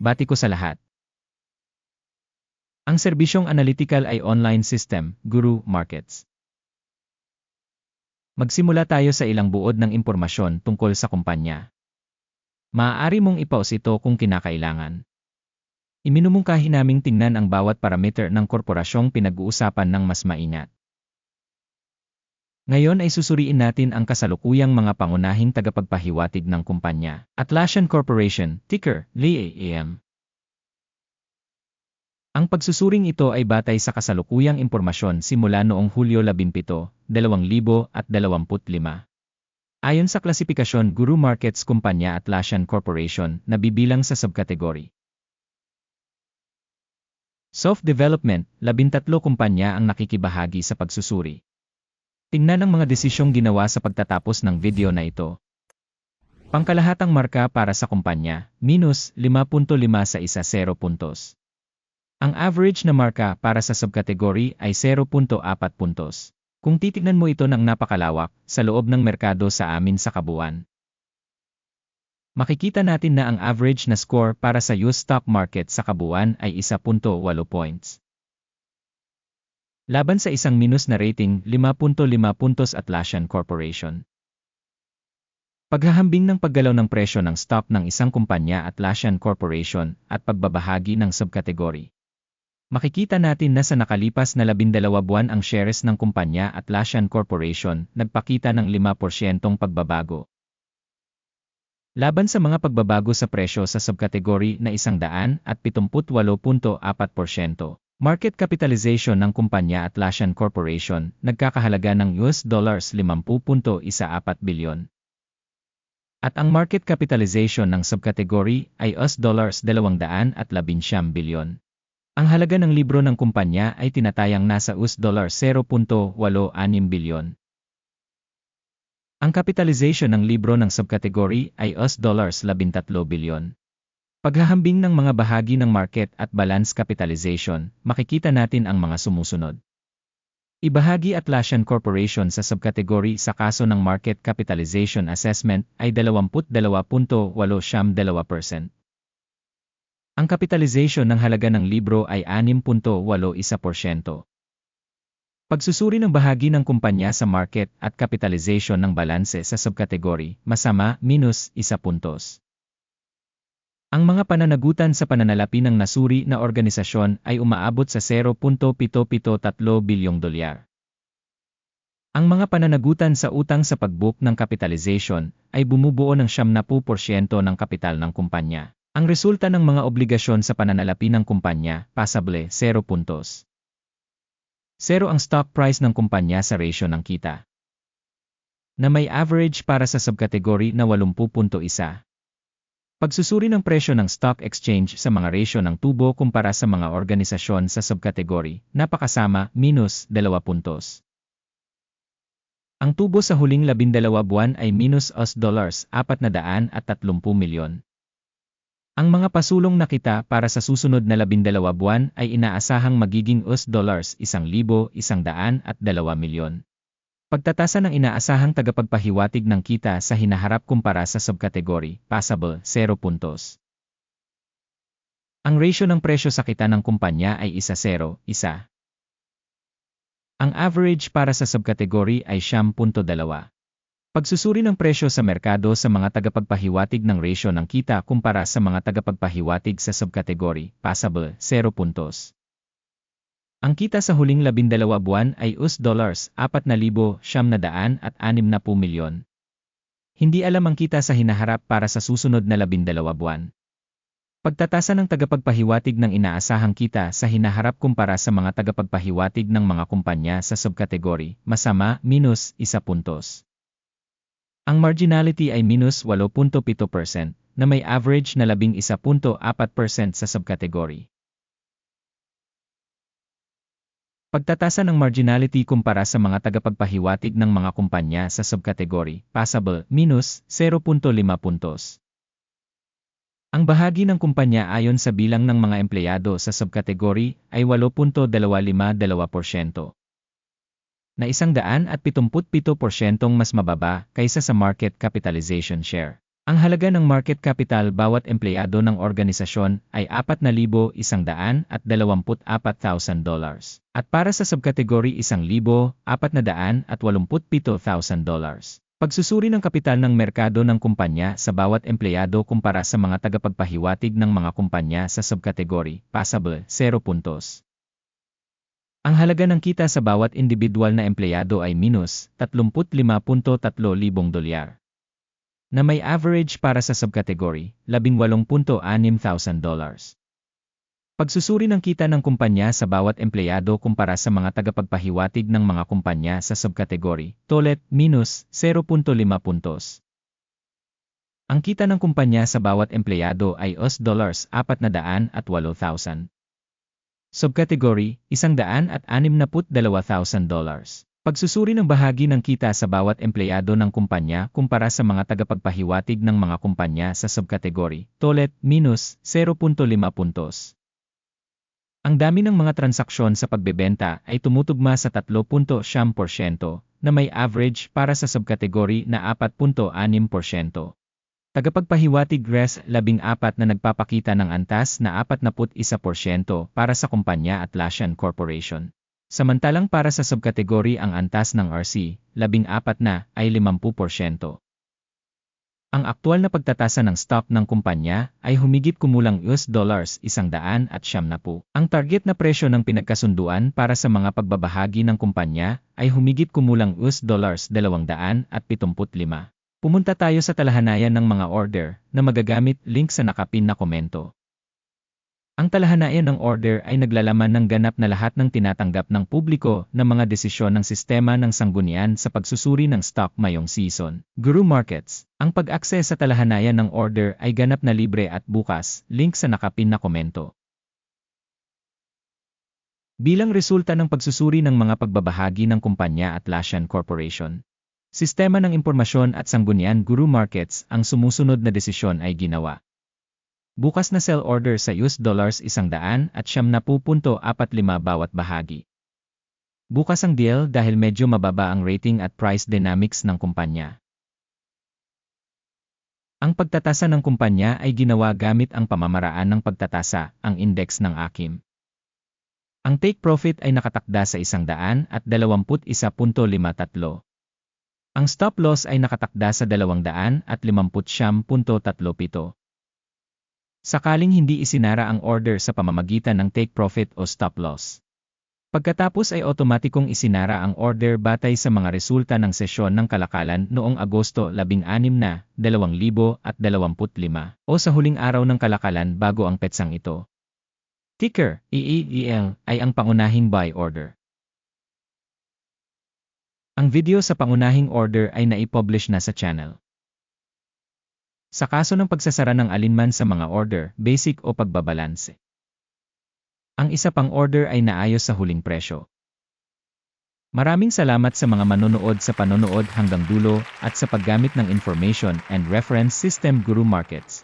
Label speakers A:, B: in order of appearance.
A: bati ko sa lahat. Ang serbisyong analytical ay online system, Guru Markets. Magsimula tayo sa ilang buod ng impormasyon tungkol sa kumpanya. Maaari mong ipaus ito kung kinakailangan. Iminumungkahi naming tingnan ang bawat parameter ng korporasyong pinag-uusapan ng mas maingat. Ngayon ay susuriin natin ang kasalukuyang mga pangunahing tagapagpahiwatig ng kumpanya. Atlassian Corporation, ticker, LIAM. Ang pagsusuring ito ay batay sa kasalukuyang impormasyon simula noong Hulyo 17, 2025. Ayon sa klasifikasyon Guru Markets Kumpanya Atlassian Corporation na bibilang sa subkategory. Soft Development, 13 kumpanya ang nakikibahagi sa pagsusuri. Tingnan ang mga desisyong ginawa sa pagtatapos ng video na ito. Pangkalahatang marka para sa kumpanya, minus 5.5 sa isa 0 puntos. Ang average na marka para sa subkategory ay 0.4 puntos. Kung titignan mo ito ng napakalawak sa loob ng merkado sa amin sa kabuuan. Makikita natin na ang average na score para sa US stock market sa kabuuan ay 1.8 points. Laban sa isang minus na rating 5.5 puntos Atlassian Corporation. Paghahambing ng paggalaw ng presyo ng stock ng isang kumpanya Atlassian Corporation at pagbabahagi ng subkategory. Makikita natin na sa nakalipas na 12 buwan ang shares ng kumpanya at Atlassian Corporation nagpakita ng 5% pagbabago. Laban sa mga pagbabago sa presyo sa subkategory na 178.4%, market capitalization ng kumpanya at Atlassian Corporation nagkakahalaga ng US dollars 50.14 bilyon. At ang market capitalization ng subkategory ay US dollars 211 bilyon. Ang halaga ng libro ng kumpanya ay tinatayang nasa US dollar 0.86 bilyon. Ang capitalization ng libro ng subkategory ay US dollars 13 bilyon. Paghahambing ng mga bahagi ng market at balance capitalization, makikita natin ang mga sumusunod. Ibahagi Atlassian Corporation sa subkategory sa kaso ng market capitalization assessment ay 22.82%. Ang kapitalization ng halaga ng libro ay 6.81%. Pagsusuri ng bahagi ng kumpanya sa market at capitalization ng balanse sa subkategory, masama, minus, isa puntos. Ang mga pananagutan sa pananalapi ng nasuri na organisasyon ay umaabot sa 0.773 bilyong dolyar. Ang mga pananagutan sa utang sa pagbook ng capitalization ay bumubuo ng 70% ng kapital ng kumpanya. Ang resulta ng mga obligasyon sa pananalapi ng kumpanya, pasable, 0 puntos. 0 ang stock price ng kumpanya sa ratio ng kita. Na may average para sa subkategory na 80.1. Pagsusuri ng presyo ng stock exchange sa mga ratio ng tubo kumpara sa mga organisasyon sa subkategory, napakasama, minus 2 puntos. Ang tubo sa huling 12 buwan ay minus US dollars 430 milyon. Ang mga pasulong na kita para sa susunod na labindalawa buwan ay inaasahang magiging US dollars 1,102 milyon. Pagtatasa ng inaasahang tagapagpahiwatig ng kita sa hinaharap kumpara sa subkategory, passable, 0 puntos. Ang ratio ng presyo sa kita ng kumpanya ay 1-0, 1. Ang average para sa subkategory ay 10.2. Pagsusuri ng presyo sa merkado sa mga tagapagpahiwatig ng ratio ng kita kumpara sa mga tagapagpahiwatig sa subkategory, passable, 0 puntos. Ang kita sa huling 12 buwan ay US dollars 4,760 milyon. Hindi alam ang kita sa hinaharap para sa susunod na 12 buwan. Pagtatasa ng tagapagpahiwatig ng inaasahang kita sa hinaharap kumpara sa mga tagapagpahiwatig ng mga kumpanya sa subkategory, masama, minus, 1 puntos. Ang marginality ay minus 8.7% na may average na 11.4% sa subkategory. Pagtatasa ng marginality kumpara sa mga tagapagpahiwatig ng mga kumpanya sa subkategory, passable, minus 0.5 puntos. Ang bahagi ng kumpanya ayon sa bilang ng mga empleyado sa subkategory ay 8.252% na isang daan at 77% mas mababa kaysa sa market capitalization share. Ang halaga ng market capital bawat empleyado ng organisasyon ay 4,124,000 dollars. At para sa subkategory 1,487,000 dollars. Pagsusuri ng kapital ng merkado ng kumpanya sa bawat empleyado kumpara sa mga tagapagpahiwatig ng mga kumpanya sa subkategory, passable, 0 puntos. Ang halaga ng kita sa bawat individual na empleyado ay minus 35.3 libong dolyar na may average para sa subkategory, 18.6 thousand dollars. Pagsusuri ng kita ng kumpanya sa bawat empleyado kumpara sa mga tagapagpahiwatig ng mga kumpanya sa subkategory, tolet, minus 0.5 puntos. Ang kita ng kumpanya sa bawat empleyado ay US dollars 408,000. Subkategory, 162,000 dollars. Pagsusuri ng bahagi ng kita sa bawat empleyado ng kumpanya kumpara sa mga tagapagpahiwatig ng mga kumpanya sa subkategory, tolet, minus 0.5 puntos. Ang dami ng mga transaksyon sa pagbebenta ay tumutugma sa 3.7% na may average para sa subkategory na 4.6%. Tagapagpahiwatig RES 14 na nagpapakita ng antas na 41% para sa kumpanya Atlassian Corporation. Samantalang para sa subkategory ang antas ng RC, 14 na, ay 50%. Ang aktual na pagtatasa ng stock ng kumpanya ay humigit kumulang US dollars 100 at siyam na po. Ang target na presyo ng pinagkasunduan para sa mga pagbabahagi ng kumpanya ay humigit kumulang US dollars 200 at 75. Pumunta tayo sa talahanayan ng mga order na magagamit link sa nakapin na komento. Ang talahanayan ng order ay naglalaman ng ganap na lahat ng tinatanggap ng publiko na mga desisyon ng sistema ng sanggunian sa pagsusuri ng stock mayong season. Guru Markets Ang pag-access sa talahanayan ng order ay ganap na libre at bukas, link sa nakapin na komento. Bilang resulta ng pagsusuri ng mga pagbabahagi ng kumpanya Atlassian Corporation, Sistema ng Impormasyon at Sanggunian Guru Markets ang sumusunod na desisyon ay ginawa. Bukas na sell order sa US dollars 100 at siyam na pupunto 45 bawat bahagi. Bukas ang deal dahil medyo mababa ang rating at price dynamics ng kumpanya. Ang pagtatasa ng kumpanya ay ginawa gamit ang pamamaraan ng pagtatasa, ang index ng AKIM. Ang take profit ay nakatakda sa 100 at 21.53. Ang stop loss ay nakatakda sa 200 at 50.37. Sakaling hindi isinara ang order sa pamamagitan ng take profit o stop loss. Pagkatapos ay otomatikong isinara ang order batay sa mga resulta ng sesyon ng kalakalan noong Agosto 16 na 2025 o sa huling araw ng kalakalan bago ang petsang ito. Ticker, EEEL, ay ang pangunahing buy order. Ang video sa pangunahing order ay naipublish na sa channel. Sa kaso ng pagsasara ng alinman sa mga order, basic o pagbabalanse. Ang isa pang order ay naayos sa huling presyo. Maraming salamat sa mga manonood sa panonood hanggang dulo at sa paggamit ng Information and Reference System Guru Markets.